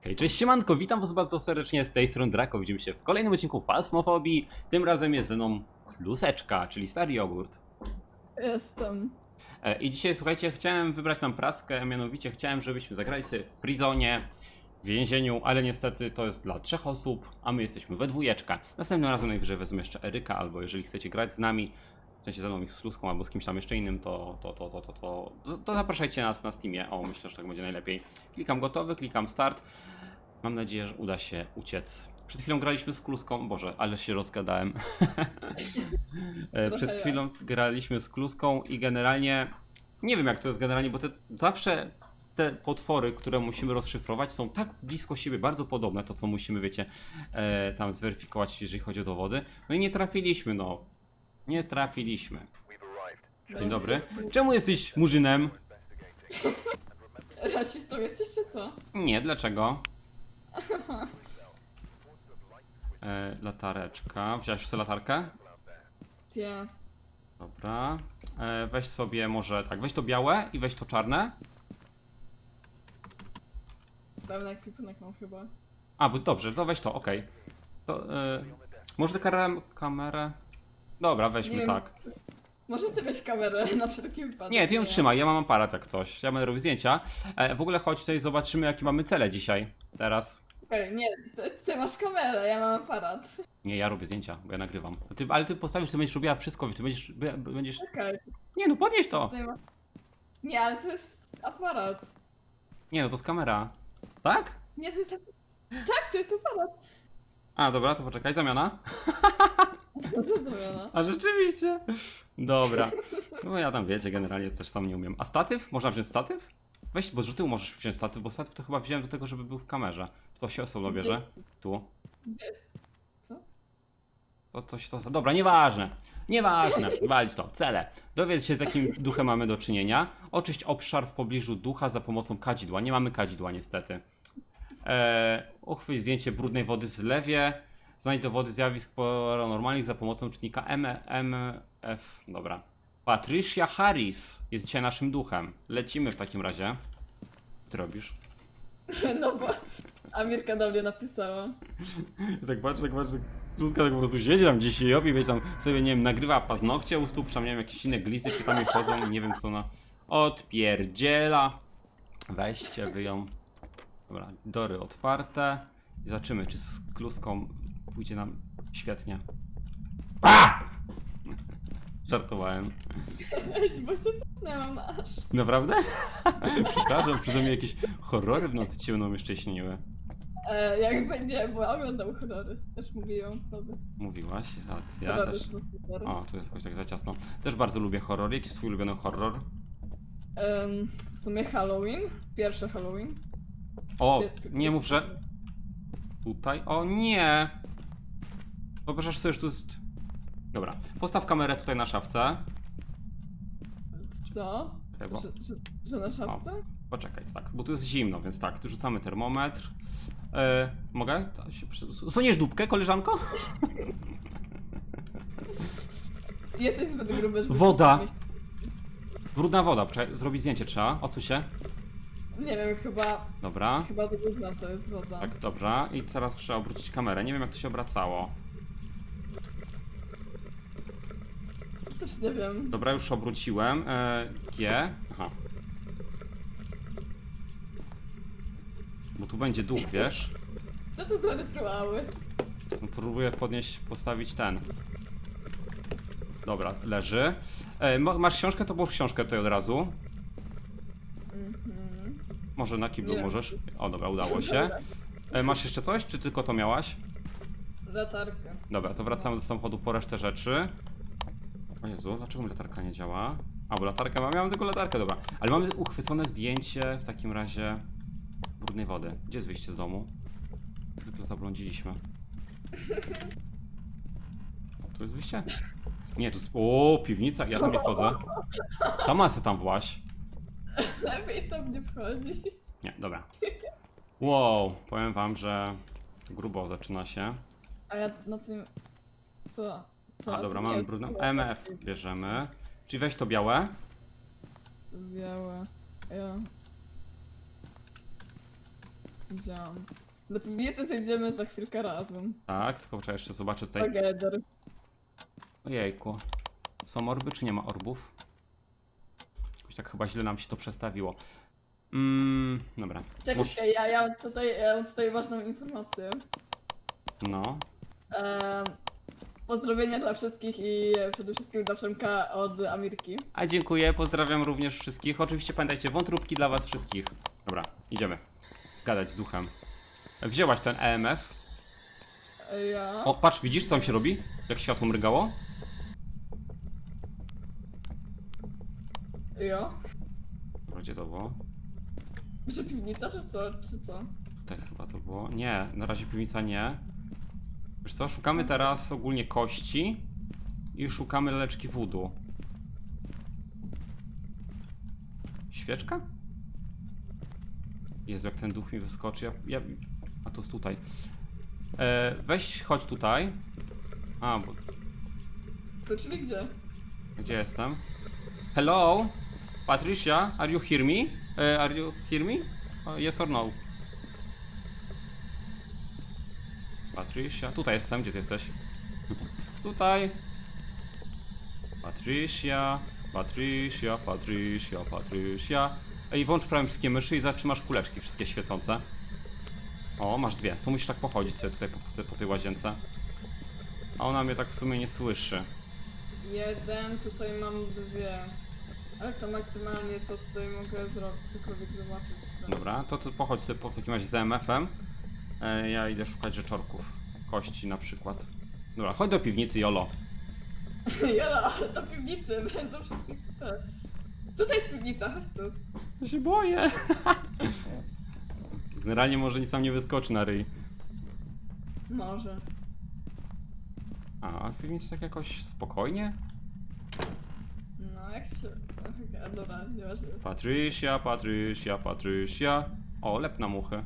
Hej, cześć siemanko, witam was bardzo serdecznie z tej strony Draco. Widzimy się w kolejnym odcinku Fasmofobii. Tym razem jest ze mną Kluseczka, czyli stary jogurt. Jestem. E, I dzisiaj, słuchajcie, chciałem wybrać nam prackę, mianowicie chciałem, żebyśmy zagrali sobie w prizonie, w więzieniu, ale niestety to jest dla trzech osób, a my jesteśmy we dwójeczkę. Następnym razem najwyżej wezmę jeszcze Eryka, albo jeżeli chcecie grać z nami, w sensie ze mną ich z Kluską, albo z kimś tam jeszcze innym, to, to, to, to, to, to, to zapraszajcie nas na Steamie. O, myślę, że tak będzie najlepiej. Klikam gotowy, klikam start. Mam nadzieję, że uda się uciec. Przed chwilą graliśmy z Kluską, Boże, ale się rozgadałem. E, Przed chwilą graliśmy z Kluską i generalnie nie wiem jak to jest generalnie, bo te zawsze te potwory, które musimy rozszyfrować są tak blisko siebie, bardzo podobne, to co musimy, wiecie, e, tam zweryfikować, jeżeli chodzi o dowody. No i nie trafiliśmy, no. Nie trafiliśmy. Dzień dobry. Czemu jesteś murzynem? Rasistą jesteś czy co? Nie, dlaczego? E, latareczka. Wziąłeś sobie latarkę? Ja. Dobra. E, weź sobie może tak, weź to białe i weź to czarne. Pełny ekwipunek mam chyba. A, bo dobrze, to weź to, okej. To, e, może karę, kamerę? Dobra, weźmy wiem. tak. Może ty weź kamerę na wszelki wypadek. Nie, ty ją trzymaj, ja mam aparat jak coś. Ja będę robił zdjęcia. E, w ogóle chodź tutaj, zobaczymy jakie mamy cele dzisiaj. Teraz. Okej, nie, ty, ty masz kamerę, ja mam aparat. Nie, ja robię zdjęcia, bo ja nagrywam. Ty, ale ty postawisz, ty będziesz robiła wszystko, ty będziesz, b- b- będziesz... Okej, Nie no, podnieś to! Nie, ale to jest aparat. Nie no, to jest kamera. Tak? Nie, to jest... Tak, to jest aparat. A, dobra, to poczekaj, zamiana. A rzeczywiście? Dobra. No ja tam wiecie, generalnie też sam nie umiem. A statyw? Można wziąć statyw? Weź, bo z tyłu możesz wziąć statyw, bo statyw to chyba wziąłem do tego, żeby był w kamerze. To się osobno bierze. Tu. Co? To coś to. Dobra, nieważne. Nieważne. Walić to. Cele. Dowiedz się, z jakim duchem mamy do czynienia. Oczyść obszar w pobliżu ducha za pomocą kadzidła. Nie mamy kadzidła, niestety. Eee, uchwyć zdjęcie brudnej wody w zlewie. Znajdź dowody zjawisk paranormalnych za pomocą czynnika MF. Dobra. Patricia Harris jest dzisiaj naszym duchem. Lecimy w takim razie. Co ty robisz? No bo Amirka do mnie napisała. Tak patrzę, tak patrzę. Ludzka tak po prostu siedzi tam gdzieś i wiecie, tam sobie, nie wiem, nagrywa paznokcie u stóp, czy tam, nie wiem, jakieś inne glizdy, czy tam jej wchodzą, nie wiem co ona odpierdziela. Weźcie, wyją. Dobra, dory otwarte. I zobaczymy, czy z kluską pójdzie nam świetnie. A! Żartowałem. Bo się cofnęłam aż. Naprawdę? Przepraszam, przeze mnie jakieś horrory w nocy ci będą jeszcze śniły. E, jakby nie, bo oglądał horrory. Też mówiłam, dobra. Mówiłaś, racja, Horrory też. są super. O, tu jest jakoś tak za ciasno. Też bardzo lubię horror. Jaki jest twój ulubiony horror? Em, w sumie Halloween. Pierwszy Halloween. O, Pie- nie mów, że... Tutaj? O nie! Wyobrażasz sobie, że tu jest... Dobra, postaw kamerę tutaj na szafce. Co? Chyba. Że, że, że na szafce? Poczekaj, tak, bo tu jest zimno, więc tak, tu rzucamy termometr. E, mogę? To. Suniesz dupkę, koleżanko? Jesteś zbyt gruby, żeby... Woda. Brudna woda, poczekaj, zrobić zdjęcie trzeba. Odsuń się. Nie wiem, chyba... Dobra. Chyba dobrze znam, co jest woda. Tak, dobra. I teraz trzeba obrócić kamerę. Nie wiem, jak to się obracało. Też nie wiem. Dobra, już obróciłem. E, G. Aha. Bo tu będzie duch, wiesz? Co to za rytuały? No, próbuję podnieść, postawić ten. Dobra, leży. E, ma- masz książkę, to było książkę tutaj od razu. Mhm. Może na kiblu Nie. możesz. O, dobra, udało się. E, masz jeszcze coś, czy tylko to miałaś? Latarkę. Dobra, to wracamy do samochodu po resztę rzeczy. O Jezu, dlaczego mi latarka nie działa? A, bo latarkę mam, miałem tylko latarkę, dobra. Ale mamy uchwycone zdjęcie w takim razie brudnej wody. Gdzie jest wyjście z domu? Zwykle zablądziliśmy. Tu jest wyjście? Nie, tu jest... O, piwnica, ja tam nie wchodzę. Sama se tam właś. Lepiej tam nie wchodzić. Nie, dobra. Wow, powiem wam, że grubo zaczyna się. A ja na tym... Co? Co? A dobra, mamy brudną. MF bierzemy. Czyli weź to białe. Białe. Ja. Widziałam. Do piwnicy zejdziemy za chwilkę razem. Tak, tylko czekaj, jeszcze zobaczę tutaj. Together. Ojejku. Są orby, czy nie ma orbów? Jakoś tak chyba źle nam się to przestawiło. Mm, dobra. Czekaj, Mus- ja, ja, mam tutaj, ja mam tutaj ważną informację. No. Pozdrowienia dla wszystkich i przede wszystkim dla Przemka od Amirki. A dziękuję, pozdrawiam również wszystkich. Oczywiście pamiętajcie, wątróbki dla was wszystkich. Dobra, idziemy. Gadać z duchem. Wzięłaś ten EMF. Ja. O, patrz, widzisz co tam się robi? Jak światło mrygało? Ja. Dobra, Gdzie to było? Że piwnica, czy co? Czy co? Tutaj chyba to było. Nie, na razie piwnica nie. Wiesz co, szukamy teraz ogólnie kości i szukamy leczki wudu. Świeczka? Jezu, jak ten duch mi wyskoczy. Ja, ja... A to jest tutaj. E, weź, chodź tutaj. A, bo To czyli gdzie? gdzie jestem? Hello? Patricia, are you hear me? E, are you hear me? Uh, yes or no? Patricia, tutaj jestem, gdzie ty jesteś? Tutaj. Patricia, Patricia, Patricia, Patricia. Ej, włącz prawym wszystkie myszy i zatrzymasz kuleczki wszystkie świecące. O, masz dwie. To musisz tak pochodzić sobie tutaj po, po tej łazience. A ona mnie tak w sumie nie słyszy. Jeden, tutaj mam dwie. Ale to maksymalnie co tutaj mogę zrobić, cokolwiek zobaczyć. Dobra, to, to pochodź sobie po w takim razie z MF-em. E, ja idę szukać rzeczorków. Kości na przykład. Dobra, chodź do piwnicy, Jolo. Jola, do piwnicy, będą wszystkie te. Tutaj jest piwnica, chodź tu. Ja się boję. Generalnie może nic tam nie wyskoczy na ryj. Może. A, w piwnicy tak jakoś spokojnie? No, jak się... Dobra, nieważne. Patrysia, Patrysia, Patrysia. O, lep na muchy.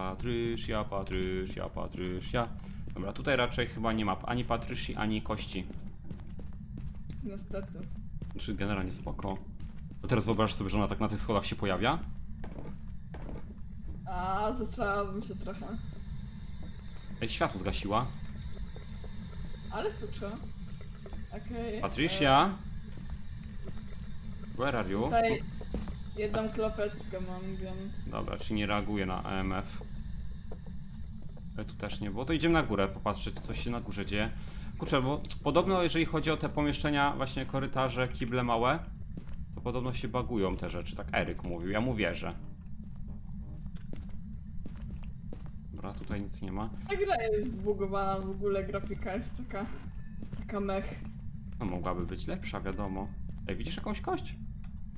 Patrysia, Patrysia, Patrysia. Dobra, tutaj raczej chyba nie ma ani Patrysi, ani kości. Niestety. Czy generalnie spoko. A teraz wyobraź sobie, że ona tak na tych schodach się pojawia. A, zestrałabym się trochę. Ej, światło zgasiła. Ale suczo. Okej. Patricia? Where are e, you? Tutaj jedną klopetkę mam, więc... Dobra, czy nie reaguje na EMF. Tu też nie było. To idziemy na górę popatrzeć, co się na górze dzieje. Kurczę, bo podobno jeżeli chodzi o te pomieszczenia, właśnie korytarze, kible małe, to podobno się bagują te rzeczy, tak Eryk mówił, ja mu wierzę. Dobra, tutaj nic nie ma. Ta gra jest zbugowana, w ogóle grafika jest taka... Taka mech. No mogłaby być lepsza, wiadomo. Ej, widzisz jakąś kość?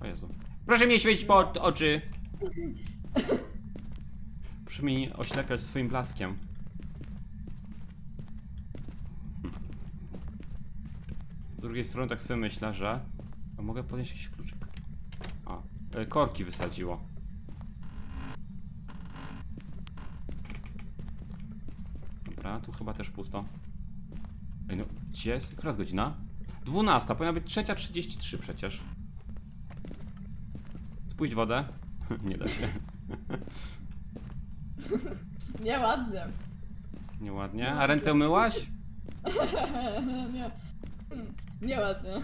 O Jezu. Proszę mnie świecić pod oczy! Proszę mnie nie oślepiać swoim blaskiem. Z drugiej strony tak sobie myślę, że... A mogę podnieść jakiś kluczyk? A, e, korki wysadziło. Dobra, tu chyba też pusto. Ej, no, gdzie jest? Która godzina? 12, powinna być 3.33 przecież. Spuść wodę. Nie da się. Nieładnie. Nieładnie. A ręce umyłaś? Nie. Nieładnie.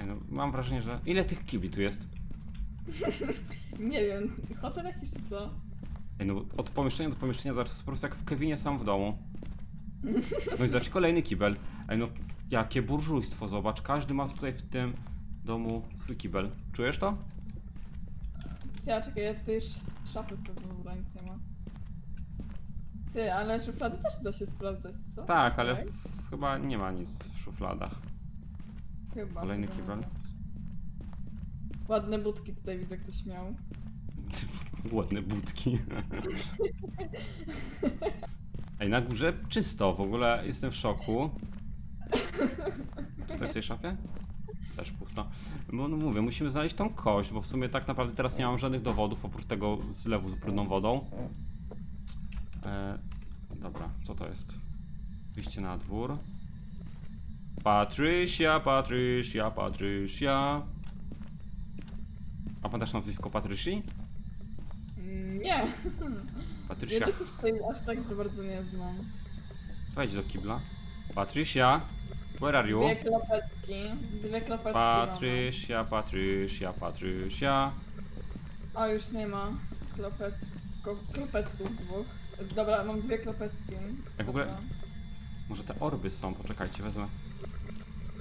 Ej, no, mam wrażenie, że... Ile tych kibli tu jest? Nie wiem, hotel jakiś czy co? Ej, no, od pomieszczenia do pomieszczenia zaraz po prostu jak w Kevinie sam w domu. No i zacz kolejny kibel. Ej, no, jakie burżujstwo, zobacz. Każdy ma tutaj w tym domu swój kibel. Czujesz to? Ja czekaj, ja tutaj sz- szafy sprawdzam, dobra, nic nie ma. Ty, ale szuflady też da się sprawdzać, co? Tak, ale w, chyba nie ma nic w szufladach. Chyba. kolejny tego nie kibel. ma. Ładne budki tutaj widzę, ktoś miał. Ładne budki. Ej, na górze czysto, w ogóle jestem w szoku. Tutaj w tej szafie? Też pusto. Bo no mówię, musimy znaleźć tą kość, bo w sumie tak naprawdę teraz nie mam żadnych dowodów oprócz tego zlewu z brudną wodą. E, dobra, co to jest? Wyjście na dwór. Patrysia, Patrysia, Patrysia. A pamiętasz nazwisko Patrycji? Mm, Nie. Ja Patrycja. tych tutaj aż tak za bardzo nie znam. Wejdź do kibla. Patrycja. Where are you? Dwie klapeczki. Dwie klapeczki mamy. Patrycja, Patrycja, Patrycja. O, już nie ma klopec... ko- klopecków dwóch. Dobra, mam dwie klopecki. Jak w ogóle- Dobra. Może te orby są, poczekajcie, wezmę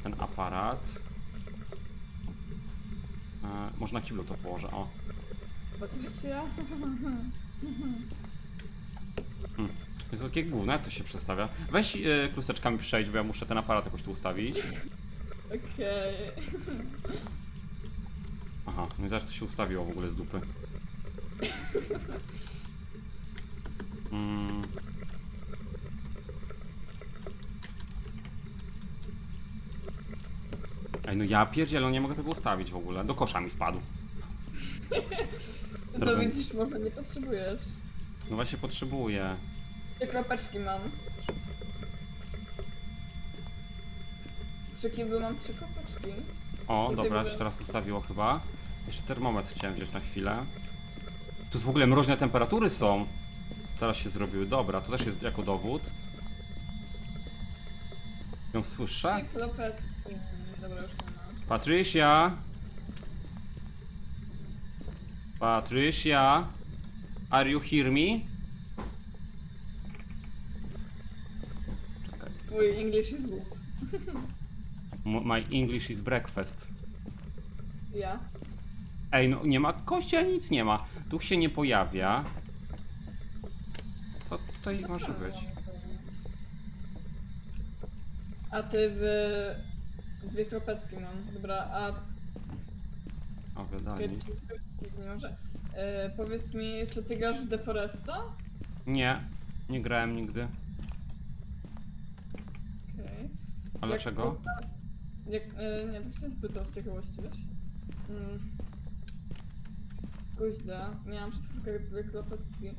ten aparat. E, może na kiblu to położę, o. Patrycja? Jest takie gówno, jak to się przestawia? Weź e, kluseczkami przejdź, bo ja muszę ten aparat jakoś tu ustawić. Okej. Aha, no i zaraz to się ustawiło w ogóle z dupy. Mm. Ej, no ja pierdzielę, nie mogę tego ustawić w ogóle. Do kosza mi wpadł. Trochę- widzisz, może nie potrzebujesz. No właśnie potrzebuję. Trzy kropeczki mam. Przy kiblu mam trzy kropeczki. O, Do dobra, się teraz ustawiło chyba. Jeszcze termometr chciałem wziąć na chwilę. Tu jest w ogóle mroźne temperatury są. Teraz się zrobiły. Dobra, to też jest jako dowód. Ją słyszę? Trzy kropeczki. Dobra, już nie ma. Patrycja! Patrycja! Are you hear me? Twój English is good. M- My English is breakfast. Ja? Ej, no nie ma kości, ani nic nie ma. Duch się nie pojawia. Co tutaj może być? A ty w... Dwie kropeczki mam. Dobra, a O, gadanie. nie może. E, powiedz mi, czy ty grasz w Deforesta? Nie, nie grałem nigdy. Okej. A Jak- dlaczego? Jak, e, nie, się pytał z ciekawości, wiesz? Mm. Kuźda, miałam przed chwilką dwie kropecki.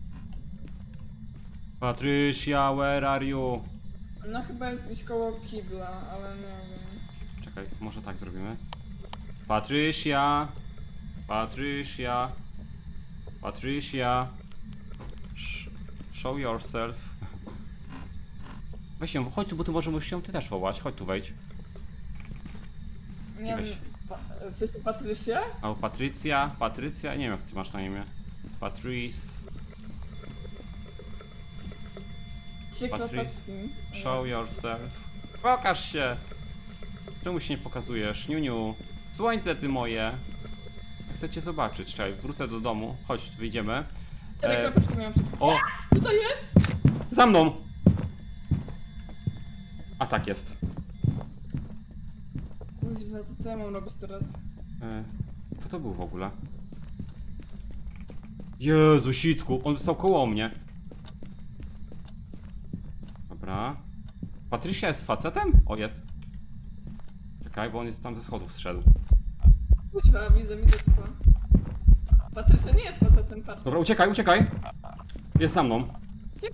Patrycja, where are you? No chyba jest gdzieś koło kibla, ale nie wiem. Czekaj, może tak zrobimy. Patrycja! Patrycja! Patrycja! Sh- Show yourself. Weź ją, chodź bo tu możemy się ty też wołać. Chodź tu wejdź. Nie Weź. wiem, pa- w sensie? Albo Patrycja, Patrycja, nie wiem jak ty masz na imię. Patrice, Trzy Patry- kropecki. show yourself. Pokaż się! Czemu się nie pokazujesz? Niuniu, słońce ty moje! Chcę cię zobaczyć, czekaj, wrócę do domu. Chodź, wyjdziemy. Cztery E, kropeczki miałam przed chwilą. o, Co to jest? za mną! A tak jest. Kuźwa, to co ja mam robić teraz? E, co to był w ogóle? Jezu, sicku, on stał koło mnie. Dobra. Patrycja jest facetem? O, jest. Czekaj, bo on jest tam ze schodów zszedł. Kuźwa, widzę, widzę tylko. Patrycja nie jest facetem, patrz. Dobra, uciekaj, uciekaj! Jest za mną. Gdzie?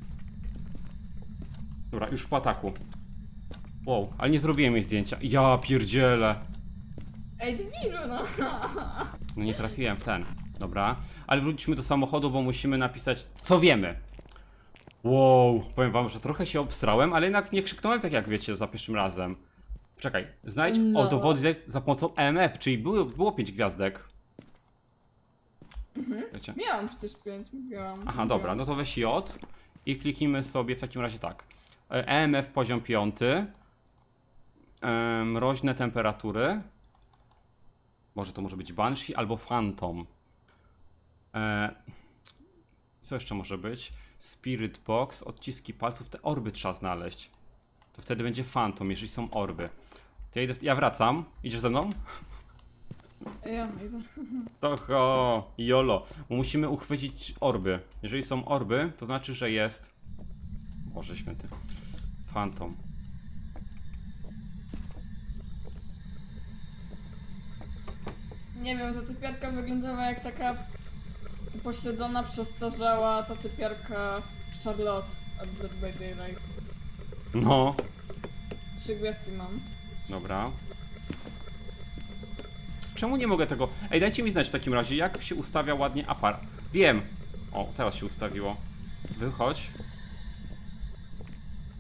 Dobra, już po ataku. Wow, ale nie zrobiłem jej zdjęcia. Ja pierdzielę. Ej, debilu, no. No nie trafiłem w ten. Dobra. Ale wróćmy do samochodu, bo musimy napisać, co wiemy. Wow, powiem wam, że trochę się obstrałem, ale jednak nie krzyknąłem tak jak wiecie za pierwszym razem. Czekaj, znajdź No. o dowody za, pomocą EMF, czyli było, było 5 gwiazdek. Wiecie? Miałam przecież pięć, mówiłam. Aha, dobra, no to weź J i kliknijmy sobie w takim razie tak. E, EMF poziom 5. Mroźne temperatury. Może to może być Banshee albo Phantom. E, co jeszcze może być? Spirit Box, odciski palców, te orby trzeba znaleźć. To wtedy będzie Phantom, jeżeli są orby. To ja, idę, ja wracam. Idziesz ze mną? Ja idę. To ho, jolo. Musimy uchwycić orby. Jeżeli są orby, to znaczy, że jest... Boże święty. Fantom. Nie wiem, ta typiarka wyglądała jak taka pośledzona, przestarzała ta typiarka Charlotte od Dead by Daylight. No. Trzy gwiazdki mam. Dobra. Czemu nie mogę tego... Ej, dajcie mi znać w takim razie, jak się ustawia ładnie apar... Wiem! O, teraz się ustawiło. Wychodź.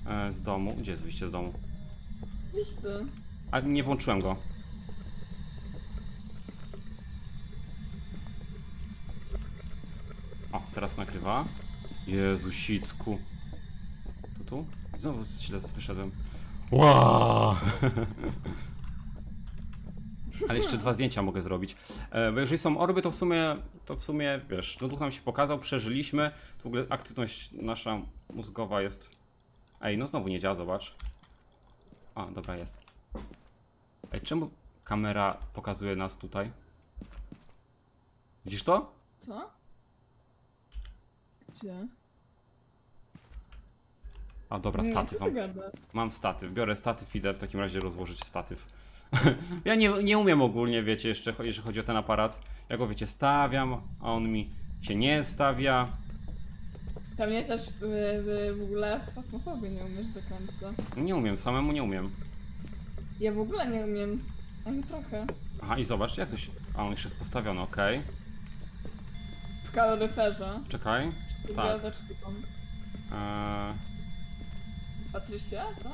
E, z domu. Gdzie jest wyjście z domu? Gdzieś ty. A nie włączyłem go. Teraz nakrywa. Jezu, sicku. Tu, tu? Znowu źle wyszedłem. Wow! Ale jeszcze dwa zdjęcia mogę zrobić. E, bo jeżeli są orby, to w sumie, to w sumie, wiesz, no duch nam się pokazał, przeżyliśmy. W ogóle aktywność nasza mózgowa jest... Ej, no znowu nie działa, zobacz. A, dobra, jest. Ej, czemu kamera pokazuje nas tutaj? Widzisz to? Co? Gdzie? A dobra, Nie, statyw. co ty Mam, gadasz? mam statyw. Biorę statyw, idę w takim razie rozłożyć statyw. ja nie, nie umiem ogólnie, wiecie, jeszcze cho- jeżeli chodzi o ten aparat. Ja go, wiecie, stawiam, a on mi się nie stawia. Pewnie też w, w, w ogóle fasmofobii nie umiesz do końca. Nie umiem, samemu nie umiem. Ja w ogóle nie umiem. Ani trochę. Aha, i zobacz, jak to się... A, on już jest postawiony, okej. Kaloryferze. Czekaj. Tak. Sztuką. Eee, Patrycja, tak?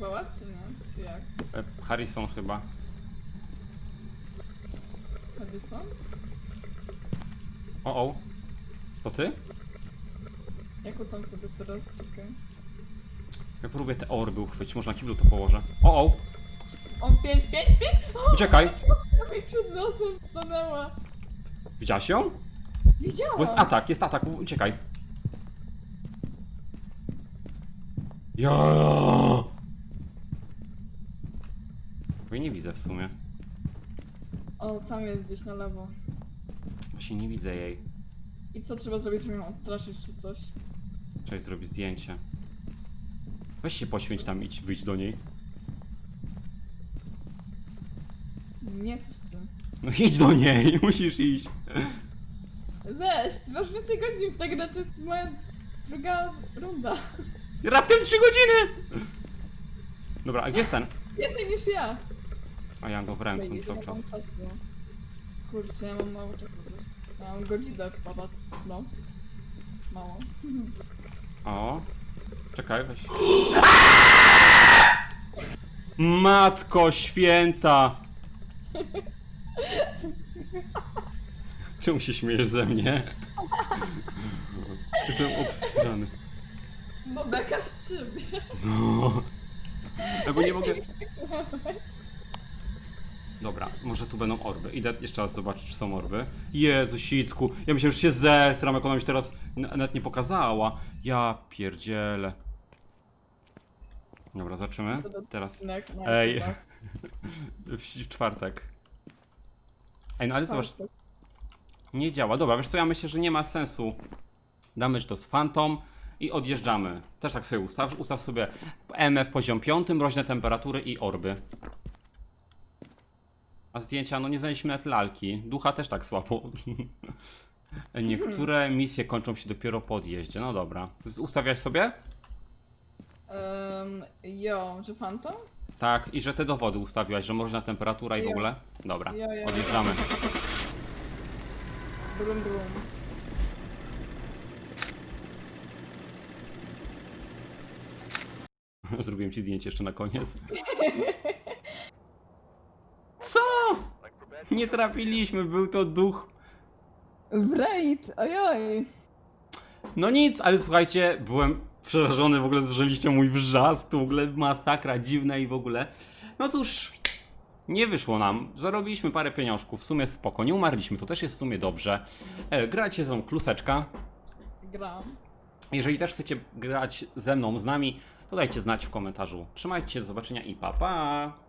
Wołać czy nie? Czy jak? e, Harrison chyba. Harrison? O, o. To ty? Jak tam sobie teraz czekaj. Ja próbuję te orby uchwycić, może na kiblu to położę. O, o. O, 5, 5, 5! O, Uciekaj! mi przed nosem stanęła. Widziałaś ją? Widziałam! Bo jest atak, jest atak, uciekaj. Ja. Bo jej nie widzę w sumie. O, tam jest gdzieś na lewo. Właśnie nie widzę jej. I co trzeba zrobić, żeby ją odstraszyć czy coś? Trzeba jej zrobić zdjęcie. Weź się poświęć tam, idź, wyjdź do niej. Nie, coś ty. No idź do niej, musisz iść. Weź, ty masz więcej godzin w tę grę, to jest moja druga runda. Raptem 3 godziny! Dobra, a gdzie jest ten? Więcej niż ja. A ja go w ręku cały czas. mam czasu. Kurczę, ja mam mało czasu. Też. Ja mam godzinę chyba, no. Mało. O. Czekaj, weź. Matko święta! Czemu się śmiejesz ze mnie? Jestem obstrany. No beka z ciebie. No. Albo nie mogę... Dobra, może tu będą orby. Idę jeszcze raz zobaczyć, czy są orby. Jezu, sicku. Ja myślałem, że się zesram, jak ona mi się teraz nawet nie pokazała. Ja pierdzielę. Dobra, zobaczymy. Teraz Ej. W w czwartek. Ej, no ale zobacz. Nie działa. Dobra, wiesz co, ja myślę, że nie ma sensu. Damy, że to jest Phantom i odjeżdżamy. Też tak sobie ustaw. Ustaw sobie MF poziom 5, mroźne temperatury i orby. A zdjęcia, no nie znaleźliśmy nawet lalki. Ducha też tak słabo. Niektóre misje kończą się dopiero po odjeździe. No dobra. Z- Ustawiasz sobie? Um, jo, że Phantom? Tak, i że te dowody ustawiłaś, że mroźna temperatura i w Jo. ogóle? Dobra, Jo, jo. odjeżdżamy. Brum brum. Zrobiłem ci zdjęcie jeszcze na koniec. Co? Nie trafiliśmy, był to duch. W raid, ojoj. No nic, ale słuchajcie, byłem przerażony w ogóle, zrzeliście mój wrzask, to w ogóle masakra dziwna i w ogóle. No cóż, nie wyszło nam, zarobiliśmy parę pieniążków, w sumie spoko, nie umarliśmy, to też jest w sumie dobrze. E, gracie ze mną kluseczka, Gram. jeżeli też chcecie grać ze mną, z nami, to dajcie znać w komentarzu. Trzymajcie się, do zobaczenia i pa pa!